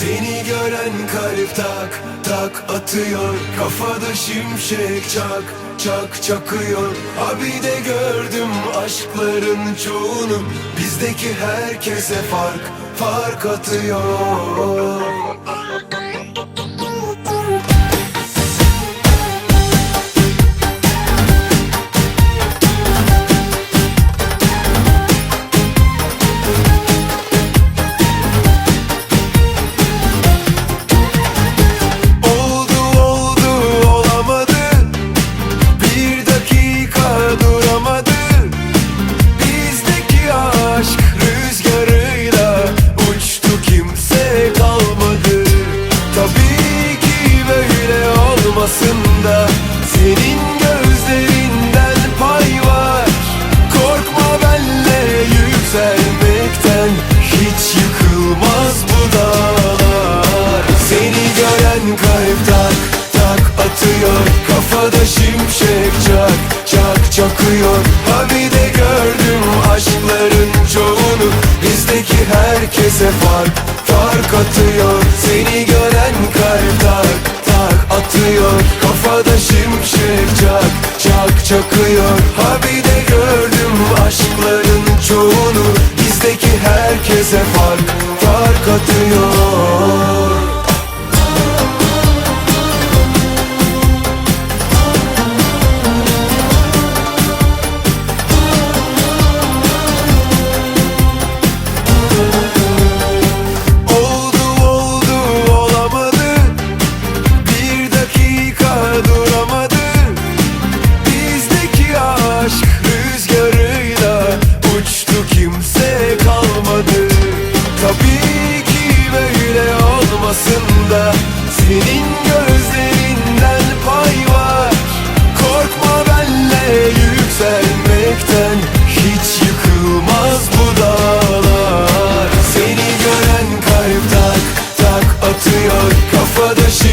Seni gören kalp tak tak atıyor. Kafada şimşek çak çak çakıyor. Abi de gördüm aşkların çoğunu. Bizdeki herkese fark fark atıyor Kafada şimşek çak çak çakıyor. Abi de gördüm aşkların çoğunu. Bizdeki herkese fark fark atıyor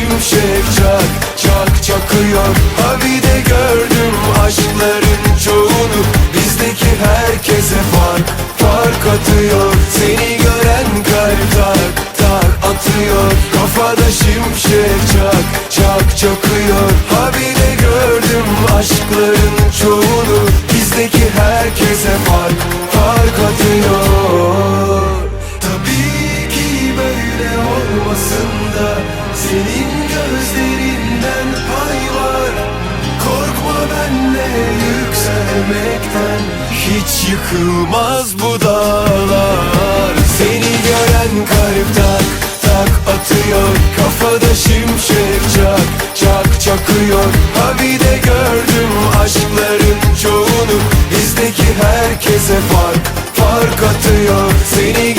şimşek çak çak çakıyor. Abi de gördüm aşkların çoğunu. Bizdeki herkese fark fark atıyor. Seni gören kalp tak tak atıyor. Kafada şimşek çak çak çakıyor. Abi de gördüm aşkların çoğunu. Bizdeki herkese fark fark atıyor. Tabii ki böyle olmasın da senin gözlerinden pay var. Korkma benle yükselmekten. Hiç yıkılmaz bu dağlar. Seni gören kalp tak tak atıyor. Kafada şimşek çak çak çakıyor. Ha bir de gördüm aşkların çoğunu. Bizdeki herkese fark fark atıyor. Seni